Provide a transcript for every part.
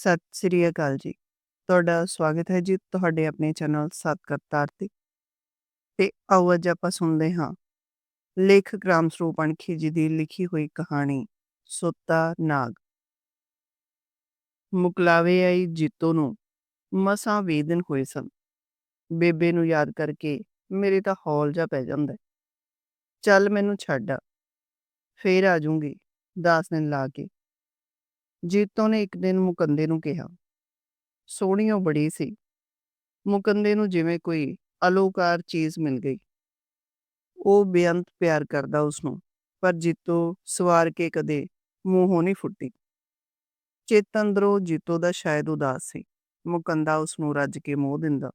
ਸਤਿ ਸ੍ਰੀ ਅਕਾਲ ਜੀ। ਤੁਹਾਡਾ ਸਵਾਗਤ ਹੈ ਜੀ ਤੁਹਾਡੇ ਆਪਣੇ ਚੈਨਲ ਸਤਿਕਰਤਾਰ ਤੇ। ਤੇ ਆਓ ਅੱਜ ਆਪਾਂ ਸੁਣਦੇ ਹਾਂ ਲੇਖਕ ਰਾਮ ਸਰੂਪ ਅਣਖੀ ਜੀ ਦੀ ਲਿਖੀ ਹੋਈ ਕਹਾਣੀ, ਸੁੱਤਾ ਨਾਗ। ਮੁਕਲਾਵੇ ਆਈ ਜੀਤੋ ਨੂੰ ਮਸਾਂ ਵੇਦਨ ਹੋਏ ਸਨ। ਬੇਬੇ ਨੂੰ ਯਾਦ ਕਰਕੇ ਮੇਰੇ ਤਾਂ ਹੌਲ ਜਾ ਪੈ ਜਾਂਦਾ ਚੱਲ ਮੈਨੂੰ ਛੱਡ ਆ ਫੇਰ ਆ ਜੂੰਗੀ 10 ਦਿਨ ਲਾ ਕੇ ਜੀਤੋ ਨੇ ਇੱਕ ਦਿਨ ਮੁਕੰਦੇ ਨੂੰ ਕਿਹਾ। ਸੋਹਣੀ ਉਹ ਬੜੀ ਸੀ। ਮੁਕੰਦੇ ਨੂੰ ਜਿਵੇਂ ਕੋਈ ਅਲੋਕਾਰ ਚੀਜ਼ ਮਿਲ ਗਈ। ਉਹ ਬੇਅੰਤ ਪਿਆਰ ਕਰਦਾ ਉਸ ਨੂੰ ਪਰ ਜੀਤੋ ਸਵਾਰ ਕੇ ਕਦੇ ਮੂੰਹੋਂ ਨਹੀਂ ਫੁੱਟੀ। ਚੇਤ ਅੰਦਰੋਂ ਜੀਤੋ ਦਾ ਸ਼ਾਇਦ ਉਦਾਸ ਸੀ। ਮੁਕੰਦਾ ਉਸ ਨੂੰ ਰੱਜ ਕੇ ਮੋਹ ਦਿੰਦਾ।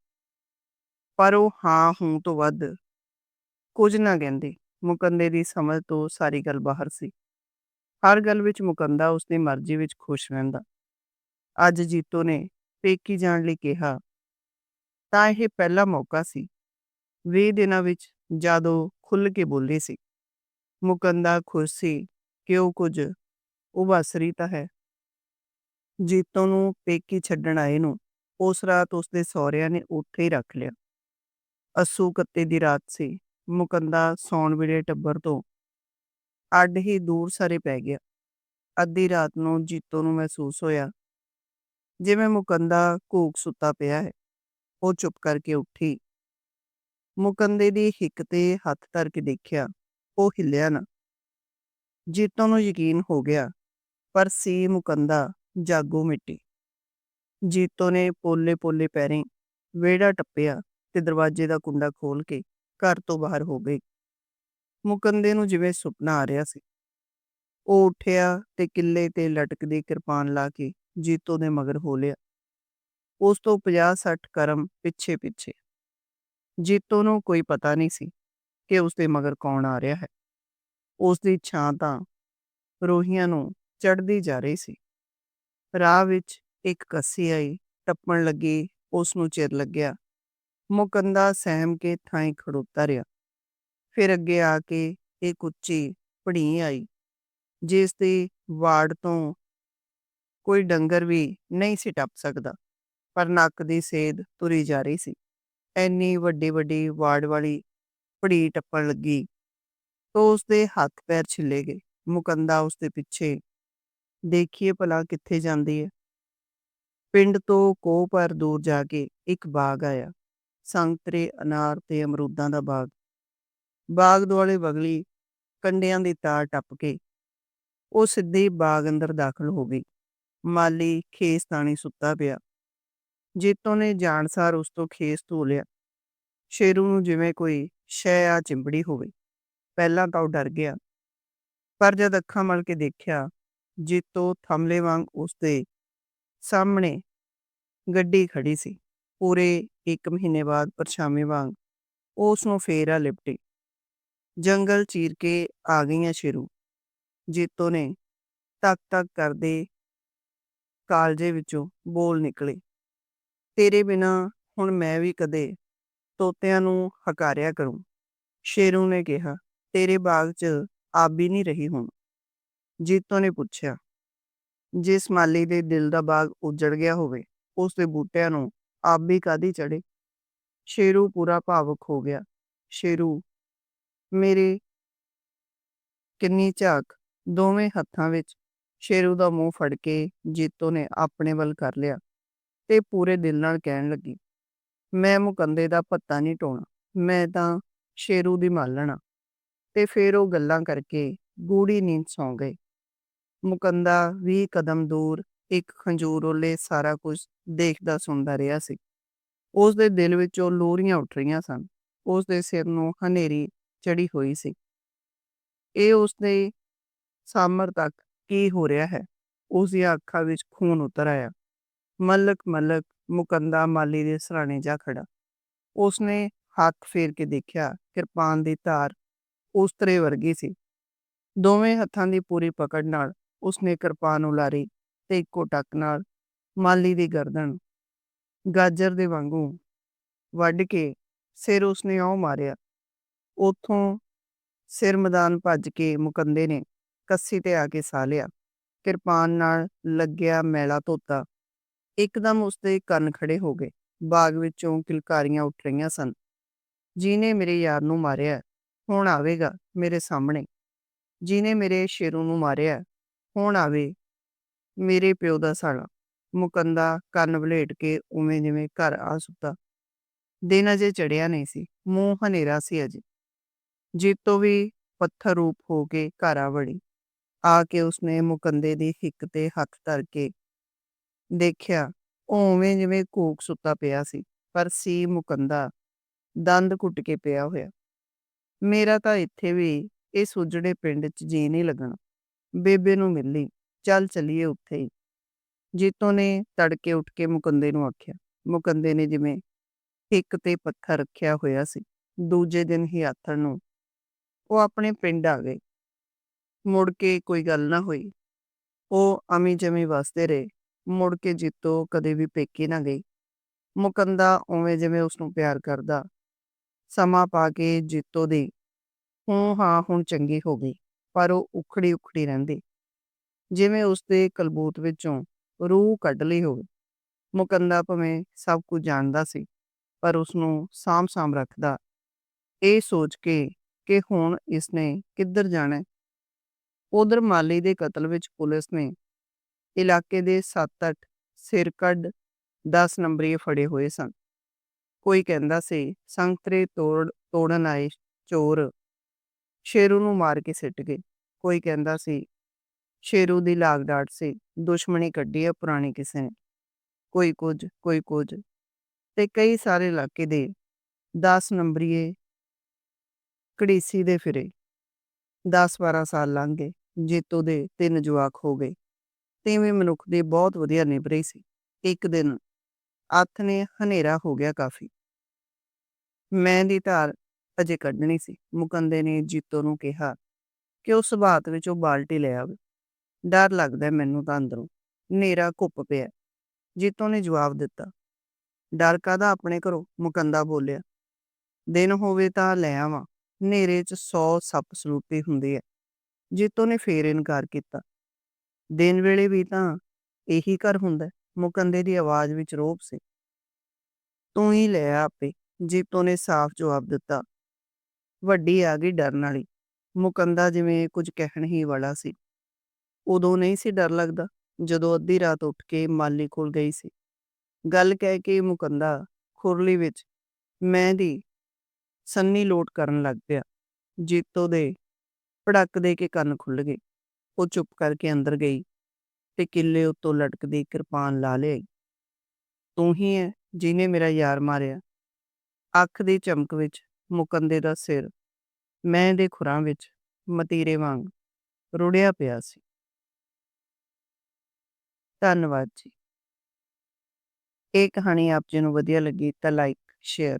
ਪਰ ਉਹ ਹਾਂ, ਹੂੰ ਤੋਂ ਵੱਧ ਕੁਝ ਨਾ ਕਹਿੰਦੀ। ਮੁਕੰਦੇ ਦੀ ਸਮਝ ਤੋਂ ਸਾਰੀ ਗੱਲ ਬਾਹਰ ਸੀ। ਹਰ ਗੱਲ ਵਿੱਚ ਮੁਕੰਦਾ, ਉਸਦੀ ਮਰਜ਼ੀ ਵਿੱਚ ਖੁਸ਼ ਰਹਿੰਦਾ। ਅੱਜ ਜੀਤੋ ਨੇ ਪੇਕੀ ਜਾਣ ਲਈ ਕਿਹਾ, ਤਾਂ ਇਹ ਪਹਿਲਾ ਮੌਕਾ ਸੀ। 20 ਦਿਨਾਂ ਵਿੱਚ ਜਦੋਂ ਖੁੱਲ ਕੇ ਬੋਲੀ ਸੀ, ਮੁਕੰਦਾ ਖੁਸ਼ ਸੀ ਕਿ ਉਹ ਕੁਝ ਉਬਾਸਰੀ ਤਾਂ ਹੈ। ਜੀਤੋ ਨੂੰ ਪੇਕੀ ਛੱਡਣ ਆਏ ਨੂੰ, ਉਸ ਰਾਤ ਉਸਦੇ ਸਹੁਰਿਆਂ ਨੇ ਉੱਥੇ ਹੀ ਰੱਖ ਲਿਆ। ਅਸੂ ਕੱਤੇ ਦੀ ਰਾਤ ਸੀ, ਮੁਕੰਦਾ ਸੌਣ ਵੇਲੇ ਟੱਬਰ ਤੋਂ ਅੱਡ ਹੀ ਦੂਰ ਸਾਰੇ ਪੈ ਗਿਆ। ਅੱਧੀ ਰਾਤ ਨੂੰ ਜੀਤੋ ਨੂੰ ਮਹਿਸੂਸ ਹੋਇਆ, ਜਿਵੇਂ ਮੁਕੰਦਾ ਘੂਕ ਸੁੱਤਾ ਪਿਆ ਹੈ। ਉਹ ਚੁੱਪ ਕਰਕੇ ਉੱਠੀ। ਮੁਕੰਦੇ ਦੀ ਹਿੱਕ ਤੇ ਹੱਥ ਧਰ ਕੇ ਦੇਖਿਆ, ਉਹ ਹਿੱਲਿਆ ਨਾ। ਜੀਤੋ ਨੂੰ ਯਕੀਨ ਹੋ ਗਿਆ, ਪਰ ਸੀ ਮੁਕੰਦਾ ਜਾਗੋ ਮਿੱਟੀ। ਜੀਤੋ ਨੇ ਪੋਲੇ ਪੋਲੇ ਪੈਰੀਂ ਵਿਹੜਾ ਟੱਪਿਆ ਤੇ ਦਰਵਾਜ਼ੇ ਦਾ ਕੁੰਡਾ ਖੋਲ ਕੇ ਘਰ ਤੋਂ ਬਾਹਰ ਹੋ ਗਈ। ਮੁਕੰਦੇ ਨੂੰ ਜਿਵੇਂ ਸੁਪਨਾ ਆ ਰਿਹਾ ਸੀ। ਉਹ ਉੱਠਿਆ ਤੇ ਕਿੱਲੇ ਤੇ ਲਟਕਦੀ ਕਿਰਪਾਨ ਲਾ ਕੇ ਜੀਤੋ ਦੇ ਮਗਰ ਹੋ ਲਿਆ। ਉਸ ਤੋਂ 50-60 ਕਰਮ ਪਿੱਛੇ ਪਿੱਛੇ ਜੀਤੋ ਨੂੰ ਕੋਈ ਪਤਾ ਨਹੀਂ ਸੀ ਕਿ ਉਸ ਦੇ ਮਗਰ ਕੌਣ ਆ ਰਿਹਾ ਹੈ। ਉਸ ਦੀ ਛਾਂ ਤਾਂ ਰੋਹੀਆਂ ਨੂੰ ਚੜਦੀ ਜਾ ਰਹੀ ਸੀ। ਰਾਹ ਵਿੱਚ ਇੱਕ ਕੱਸੀ ਆਈ, ਟੱਪਣ ਲੱਗੀ, ਉਸ ਨੂੰ ਚਿਰ ਲੱਗਿਆ। ਮੁਕੰਦਾ ਸਹਿਮ ਕੇ ਥਾਂ ਖੜੋਤਾ ਰਿਹਾ। ਫਿਰ ਅੱਗੇ ਆ ਕੇ ਇੱਕ ਉੱਚੀ ਪੜੀ ਆਈ। ਜਿਸ ਦੀ ਵਾੜ ਤੋਂ ਕੋਈ ਡੰਗਰ ਵੀ ਨਹੀਂ ਸੀ ਟੱਪ ਸਕਦਾ, ਪਰ ਨੱਕ ਦੀ ਸੇਧ ਤੁਰੀ ਜਾ ਰਹੀ ਸੀ। ਐਨੀ ਵੱਡੀ ਵੱਡੀ ਵਾੜ ਵਾਲੀ ਪੜੀ ਟੱਪਣ ਲੱਗੀ ਤਾਂ ਉਸਦੇ ਹੱਥ ਪੈਰ ਛਿੱਲੇ ਗਏ। ਮੁਕੰਦਾ ਉਸਦੇ ਪਿੱਛੇ, ਦੇਖੀਏ ਭਲਾ ਕਿੱਥੇ ਜਾਂਦੀ ਹੈ ਪਿੰਡ ਤੋਂ ਕੋਹ ਪਰ ਦੂਰ ਜਾ ਕੇ ਇੱਕ ਬਾਗ ਆਇਆ। ਸੰਗਤਰੇ ਅਨਾਰ ਤੇ ਅਮਰੂਦਾਂ ਦਾ ਬਾਗ। ਬਾਗ ਦੁਆਲੇ ਬਗਲੀ, ਕੰਡਿਆਂ ਦੀ ਤਾਰ ਟੱਪ ਕੇ, ਉਹ ਸਿੱਧੀ ਬਾਗ ਅੰਦਰ ਦਾਖਲ ਹੋ ਗਈ। ਮਾਲੀ ਖੇਸ ਤਾਣੀ ਸੁੱਤਾ ਪਿਆ। ਜੀਤੋ ਨੇ ਜਾਣਸਾਰ ਉਸ ਤੋਂ ਖੇਸ ਧੋ ਲਿਆ। ਸ਼ੇਰੂ ਨੂੰ ਜਿਵੇਂ ਕੋਈ ਸ਼ੈ ਆ ਚਿੰਬੜੀ ਹੋਵੇ, ਪਹਿਲਾਂ ਤਾਂ ਉਹ ਡਰ ਗਿਆ। ਪਰ ਜਦ ਅੱਖਾਂ ਮਲ ਕੇ ਦੇਖਿਆ, ਜੀਤੋ ਥਮਲੇ ਵਾਂਗ ਉਸ ਦੇ ਸਾਹਮਣੇ ਗੱਡੀ ਖੜੀ ਸੀ। ਪੂਰੇ 1 ਮਹੀਨੇ ਬਾਅਦ ਪਰਛਾਵੇਂ ਵਾਂਗ ਉਸ ਨੂੰ ਫੇਰਾ ਲਿਪਟੀ। ਜੰਗਲ ਚੀਰ ਕੇ ਆ ਗਈਆਂ ਸ਼ੇਰੂ। ਜੀਤੋ ਨੇ ਤੱਕ ਤੱਕ ਕਰਦੇ ਕਾਲਜੇ ਵਿੱਚੋਂ ਬੋਲ ਨਿਕਲੇ। ਤੇਰੇ ਬਿਨਾ ਹੁਣ ਮੈਂ ਵੀ ਕਦੇ ਤੋਤਿਆਂ ਨੂੰ ਹਕਾਰਿਆ ਕਰੂੰ। ਸ਼ੇਰੂ ਨੇ ਕਿਹਾ, ਤੇਰੇ ਬਾਗ 'ਚ ਆਬੀ ਨਹੀਂ ਰਹੀ ਹੁਣ। ਜੀਤੋ ਨੇ ਪੁੱਛਿਆ ਜਿਸ ਮਾਲੀ ਦੇ ਦਿਲ ਦਾ ਬਾਗ ਉਜੜ ਗਿਆ ਹੋਵੇ, ਉਸ ਦੇ ਬੂਟਿਆਂ ਨੂੰ ਆਬੀ ਕਾਦੀ ਚੜੇ ਸ਼ੇਰੂ ਪੂਰਾ ਭਾਵੁਕ ਹੋ ਗਿਆ। ਸ਼ੇਰੂ ਮੇਰੇ ਕਿੰਨੀ ਝਾਕ। ਦੋਵੇਂ ਹੱਥਾਂ ਵਿੱਚ ਸ਼ੇਰੂ ਦਾ ਮੂੰਹ ਫੜ ਕੇ ਜੀਤੋ ਨੇ ਆਪਣੇ ਵੱਲ ਕਰ ਲਿਆ ਤੇ ਪੂਰੇ ਦਿਲ ਨਾਲ ਕਹਿਣ ਲੱਗੀ, ਮੈਂ ਮੁਕੰਦੇ ਦਾ ਪੱਤਾ ਨਹੀਂ ਟੋਣਾ, ਮੈਂ ਤਾਂ ਸ਼ੇਰੂ ਦੀ ਮਾਲਣਾ ਤੇ ਫੇਰ ਉਹ ਗੱਲਾਂ ਕਰਕੇ ਗੂੜੀ ਨੀਂਦ ਸੌਂ ਗਏ ਮੁਕੰਦਾ 20 ਕਦਮ ਦੂਰ ਇੱਕ ਖੰਜੂਰ ਉਹਲੇ ਸਾਰਾ ਕੁਝ ਦੇਖਦਾ ਸੁਣਦਾ ਰਿਹਾ ਸੀ। ਉਸ ਦੇ ਦਿਲ ਵਿੱਚੋਂ ਲੋਰੀਆਂ ਉੱਠ ਰਹੀਆਂ ਸਨ। ਉਸ ਦੇ ਸਿਰ ਨੂੰ ਹਨੇਰੀ ਚੜੀ ਹੋਈ ਸੀ। ਇਹ ਉਸਦੇ ਸਾਮਰ ਤੱਕ ਕੀ ਹੋ ਰਿਹਾ ਹੈ? ਉਸ ਦੀਆਂ ਅੱਖਾਂ ਵਿੱਚ ਖੂਨ ਉਤਰ ਆਇਆ। ਮਲਕ ਮਲਕ ਮੁਕੰਦਾ ਮਾਲੀ ਦੇ ਸਰਾਣੇ ਜਾ ਖੜਾ ਉਸਨੇ ਹੱਥ ਫੇਰ ਕੇ ਦੇਖਿਆ ਕਿਰਪਾਨ ਦੀ ਧਾਰ ਉਸਤਰੇ ਵਰਗੀ ਸੀ। ਦੋਵੇਂ ਹੱਥਾਂ ਦੀ ਪੂਰੀ ਪਕੜ ਨਾਲ ਉਸਨੇ ਕਿਰਪਾਨ ਉਲਾਰੀ ਤੇ ਇੱਕੋ ਟੱਕ ਨਾਲ ਮਾਲੀ ਦੀ ਗਰਦਨ ਗਾਜਰ ਦੇ ਵਾਂਗੂ ਵੱਢ ਕੇ ਸਿਰ ਉਸਨੇ ਉਹ ਮਾਰਿਆ। ਉਥੋਂ ਸਿਰ ਮੈਦਾਨ ਭੱਜ ਕੇ ਮੁਕੰਦੇ ਨੇ ਕੱਸੀ ਤੇ ਆ ਕੇ ਸਾਹ ਲਿਆ ਕਿਰਪਾਨ ਨਾਲ ਲੱਗਿਆ ਮੈਲਾ ਧੋਤਾ ਇੱਕਦਮ ਉਸਦੇ ਕੰਨ ਖੜੇ ਹੋ ਗਏ। ਬਾਗ ਵਿੱਚੋਂ ਕਿਲਕਾਰੀਆਂ ਉੱਠ ਰਹੀਆਂ ਸਨ। ਜਿਹਨੇ ਮੇਰੇ ਯਾਰ ਨੂੰ ਮਾਰਿਆ, ਹੁਣ ਆਵੇਗਾ ਮੇਰੇ ਸਾਹਮਣੇ। ਜਿਹਨੇ ਮੇਰੇ ਸ਼ੇਰੂ ਨੂੰ ਮਾਰਿਆ, ਹੁਣ ਆਵੇ ਮੇਰੇ ਪਿਓ ਦਾ ਸਾਲਾ। ਮੁਕੰਦਾ ਕੰਨ ਵਲੇਟ ਕੇ ਉਵੇਂ ਜਿਵੇਂ ਘਰ ਆ ਸੁੱਤਾ। ਦਿਨ ਅਜੇ ਚੜਿਆ ਨਹੀਂ ਸੀ, ਮੂੰਹ ਹਨੇਰਾ ਸੀ ਅਜੇ। ਜੀਤੋ ਵੀ ਪੱਥਰ ਰੂਪ ਹੋ ਕੇ ਘਰ ਆ ਵੜੀ। ਆ ਕੇ ਉਸਨੇ ਮੁਕੰਦੇ ਦੀ ਹਿੱਕ ਤੇ ਹੱਥ ਧਰ ਕੇ ਦੇਖਿਆ, ਉਵੇਂ ਜਿਵੇਂ ਘੂਕ ਸੁੱਤਾ ਪਿਆ ਸੀ, ਪਰ ਸੀ ਮੁਕੰਦਾ ਦੰਦ ਘੁੱਟ ਕੇ ਪਿਆ ਹੋਇਆ। ਮੇਰਾ ਤਾਂ ਇੱਥੇ ਵੀ ਇਸ ਉਜੜੇ ਪਿੰਡ 'ਚ ਜੀ ਨਹੀਂ ਲੱਗਣਾ। ਬੇਬੇ ਨੂੰ ਮਿਲ ਲਈ, ਚੱਲ ਚਲੀਏ ਉੱਥੇ ਹੀ। ਜੀਤੋ ਨੇ ਤੜਕੇ ਉੱਠ ਕੇ ਮੁਕੰਦੇ ਨੂੰ ਆਖਿਆ। ਮੁਕੰਦੇ ਨੇ ਜਿਵੇਂ ਹਿੱਕ ਤੇ ਪੱਥਰ ਰੱਖਿਆ ਹੋਇਆ ਸੀ। ਦੂਜੇ ਦਿਨ ਹੀ ਆਥਣ ਨੂੰ ਉਹ ਆਪਣੇ ਪਿੰਡ ਆ ਗਏ। ਮੁੜ ਕੇ ਕੋਈ ਗੱਲ ਨਾ ਹੋਈ। ਉਹ ਅਮੀ ਜਮੀ ਵਸਦੇ ਰਹੇ। ਮੁੜ ਕੇ ਜੀਤੋ ਕਦੇ ਵੀ ਪੇਕੇ ਨਾ ਗਈ। ਮੁਕੰਦਾ ਉਵੇਂ ਜਿਵੇਂ ਉਸਨੂੰ ਪਿਆਰ ਕਰਦਾ। ਸਮਾਂ ਪਾ ਕੇ ਜੀਤੋ ਦੀ ਹੂੰ ਹਾਂ ਹੁਣ ਚੰਗੀ ਹੋ ਗਈ, ਪਰ ਉਹ ਉਖੜੀ ਉਖੜੀ ਰਹਿੰਦੀ। ਜਿਵੇਂ ਉਸਦੇ ਕਲਬੂਤ ਵਿੱਚੋਂ ਰੂਹ ਕੱਢ ਲਈ ਹੋਵੇ। ਮੁਕੰਦਾ ਭਾਵੇਂ ਸਭ ਕੁਝ ਜਾਣਦਾ ਸੀ, ਪਰ ਉਸਨੂੰ ਸਾਂਭ ਸਾਂਭ ਰੱਖਦਾ, ਇਹ ਸੋਚ ਕੇ ਕਿ ਹੁਣ ਇਸਨੇ ਕਿੱਧਰ ਜਾਣਾ। ਉਧਰ ਮਾਲੀ ਦੇ ਕਤਲ ਵਿੱਚ ਪੁਲਿਸ ਨੇ ਇਲਾਕੇ ਦੇ 7-8 ਸਿਰਕੱਢ 10 ਨੰਬਰੀਏ ਫੜੇ ਹੋਏ ਸਨ। ਕੋਈ ਕਹਿੰਦਾ ਸੀ ਸੰਗਤਰੇ ਤੋੜ ਤੋੜਨ ਆਏ ਚੋਰ ਸ਼ੇਰੂ ਨੂੰ ਮਾਰ ਕੇ ਸਿੱਟ ਗਏ। ਕੋਈ ਕਹਿੰਦਾ ਸੀ ਸ਼ੇਰੂ ਦੀ ਲਾਗ ਡਾਟ ਸੀ, ਦੁਸ਼ਮਣੀ ਕੱਢੀ ਹੈ ਪੁਰਾਣੀ ਕਿਸੇ ਨੇ। ਕੋਈ ਕੁਝ, ਕੋਈ ਕੁਝ ਤੇ ਕਈ ਸਾਰੇ ਇਲਾਕੇ ਦੇ 10 ਨੰਬਰੀਏ ਘੜੀਸੀ ਦੇ ਫਿਰੇ। 10-12 ਸਾਲ ਲੰਘ ਗਏ। ਜੀਤੋ ਦੇ ਤਿੰਨ ਜਵਾਕ ਹੋ ਗਏ। ਤੀਵੀਂ ਮਨੁੱਖ ਦੀ ਬਹੁਤ ਵਧੀਆ ਨਿਭ ਰਹੀ ਸੀ। ਇੱਕ ਦਿਨ ਅੱਥ ਨੇ ਹਨੇਰਾ ਹੋ ਗਿਆ ਕਾਫੀ। ਮੈਂ ਦੀ ਧਾਰ ਅਜੇ ਕੱਢਣੀ ਸੀ। ਮੁਕੰਦੇ ਨੇ ਜੀਤੋ ਨੂੰ ਕਿਹਾ ਕਿ ਉਸ ਬਾਤ ਵਿੱਚ ਉਹ ਬਾਲਟੀ ਲੈ ਆਵੇ। ਡਰ ਲੱਗਦਾ ਮੈਨੂੰ ਤਾਂ ਅੰਦਰੋਂ। ਹਨੇਰਾ ਘੁੱਪ ਪਿਆ। ਜੀਤੋ ਨੇ ਜਵਾਬ ਦਿੱਤਾ। ਡਰ ਕਾਹਦਾ ਆਪਣੇ ਘਰੋਂ, ਮੁਕੰਦਾ ਬੋਲਿਆ। ਦਿਨ ਹੋਵੇ ਤਾਂ ਲੈ ਆਵਾਂ। ਹਨੇਰੇ 'ਚ 100 ਸੱਪ ਸਰੂਪੇ ਹੁੰਦੇ ਹੈ। ਜੀਤੋ ਨੇ ਫੇਰ ਇਨਕਾਰ ਕੀਤਾ। ਦਿਨ ਵੇਲੇ ਵੀ ਤਾਂ ਇਹੀ ਘਰ ਹੁੰਦਾ। ਮੁਕੰਦੇ ਦੀ ਆਵਾਜ਼ ਵਿੱਚ ਰੋਹਬ ਸੀ। ਤੂੰ ਹੀ ਲੈ ਆ ਆਪੇ, ਜੀਤੋ ਨੇ ਸਾਫ਼ ਜਵਾਬ ਦਿੱਤਾ। ਵੱਡੀ ਆ ਗਈ ਡਰਨ ਵਾਲੀ। ਮੁਕੰਦਾ ਜਿਵੇਂ ਕੁਝ ਕਹਿਣ ਹੀ ਵਾਲਾ ਸੀ। ਉਦੋਂ ਨਹੀਂ ਸੀ ਡਰ ਲੱਗਦਾ, ਜਦੋਂ ਅੱਧੀ ਰਾਤ ਉੱਠ ਕੇ ਮਾਲੀ ਕੋਲ ਗਈ ਸੀ। ਗੱਲ ਕਹਿ ਕੇ ਮੁਕੰਦਾ ਖੁਰਲੀ ਵਿੱਚ ਮੈਂ ਦੀ ਸੰਨੀ ਲੋਟ ਕਰਨ ਲੱਗ ਪਿਆ। ਜੀਤੋ ਦੇ ਭੜਕ ਦੇ ਕੇ ਕੰਨ ਖੁੱਲ ਗਏ। ਉਹ ਚੁੱਪ ਕਰਕੇ ਅੰਦਰ ਗਈ ਤੇ ਕਿੱਲੇ ਉੱਤੋਂ ਲਟਕਦੀ ਕਿਰਪਾਨ ਲਾ ਲਿਆਈ। ਤੂੰ ਹੀ ਹੈ ਜਿਹਨੇ ਮੇਰਾ ਯਾਰ ਮਾਰਿਆ। ਅੱਖ ਦੀ ਚਮਕ ਵਿੱਚ ਮੁਕੰਦੇ ਦਾ ਸਿਰ ਮੈਂ ਦੇ ਖੁਰਾਂ ਵਿੱਚ ਮਤੀਰੇ ਵਾਂਗ ਰੁੜਿਆ ਪਿਆ ਸੀ। ਧੰਨਵਾਦ ਜੀ। ਇਹ ਕਹਾਣੀ ਆਪ ਜੀ ਨੂੰ ਵਧੀਆ ਲੱਗੀ ਤਾਂ ਲਾਈਕ, ਸ਼ੇਅਰ